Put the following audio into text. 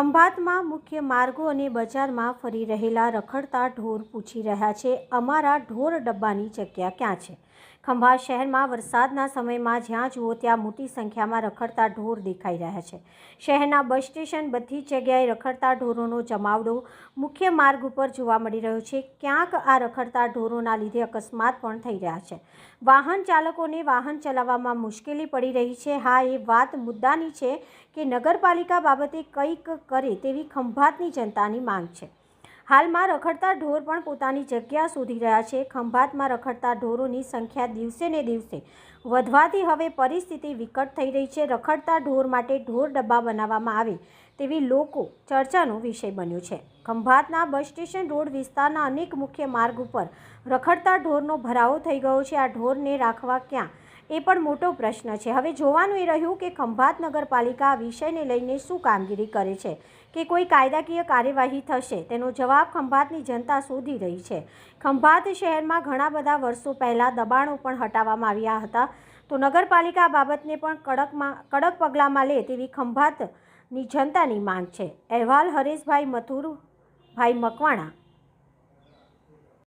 ખંભાતમાં મુખ્ય માર્ગો અને બજારમાં ફરી રહેલા રખડતા ઢોર પૂછી રહ્યા છે, અમારા ઢોર ડબ્બાની જગ્યા ક્યાં છે? ખંભાત શહેરમાં વરસાદના સમયમાં જ્યાં જુઓ ત્યાં મોટી સંખ્યામાં રખડતા ઢોર દેખાઈ રહ્યા છે. શહેરના બસ સ્ટેશન બધી જગ્યાએ રખડતા ઢોરોનો જમાવડો મુખ્ય માર્ગ ઉપર જોવા મળી રહ્યો છે. ક્યાંક આ રખડતા ઢોરોના લીધે અકસ્માત પણ થઈ રહ્યા છે. વાહન ચાલકોને વાહન ચલાવવામાં મુશ્કેલી પડી રહી છે. હા, એ વાત મુદ્દાની છે કે નગરપાલિકા બાબતે કંઈક કરે તેવી ખંભાતની જનતાની માંગ છે. હાલમાં રખડતા ઢોર પણ પોતાની જગ્યા શોધી રહ્યા છે. ખંભાતમાં રખડતા ઢોરોની સંખ્યા દિવસે ને દિવસે વધવાથી હવે પરિસ્થિતિ વિકટ થઈ રહી છે. રખડતા ઢોર માટે ઢોર ડબ્બા બનાવવામાં આવે તેવી લોકો ચર્ચાનો વિષય બન્યો છે. ખંભાતના બસ સ્ટેશન રોડ વિસ્તારના અનેક મુખ્ય માર્ગ ઉપર રખડતા ઢોરનો ભરાવો થઈ ગયો છે. આ ઢોરને રાખવા ક્યાં એ પણ મોટો પ્રશ્ન છે. હવે જોવાનું એ રહ્યું કે ખંભાત નગરપાલિકા આ વિષયને લઈને શું કામગીરી કરે છે કે કોઈ કાયદાકીય કાર્યવાહી થશે તેનો જવાબ ખંભાતની જનતા શોધી રહી છે. ખંભાત શહેરમાં ઘણા બધા વર્ષો પહેલાં દબાણો પણ હટાવવામાં આવ્યા હતા. તો નગરપાલિકા બાબતને પણ કડકમાં, કડક પગલાંમાં લે તેવી ખંભાતની જનતાની માંગ છે. અહેવાલ હરેશભાઈ મથુરભાઈ મકવાણા.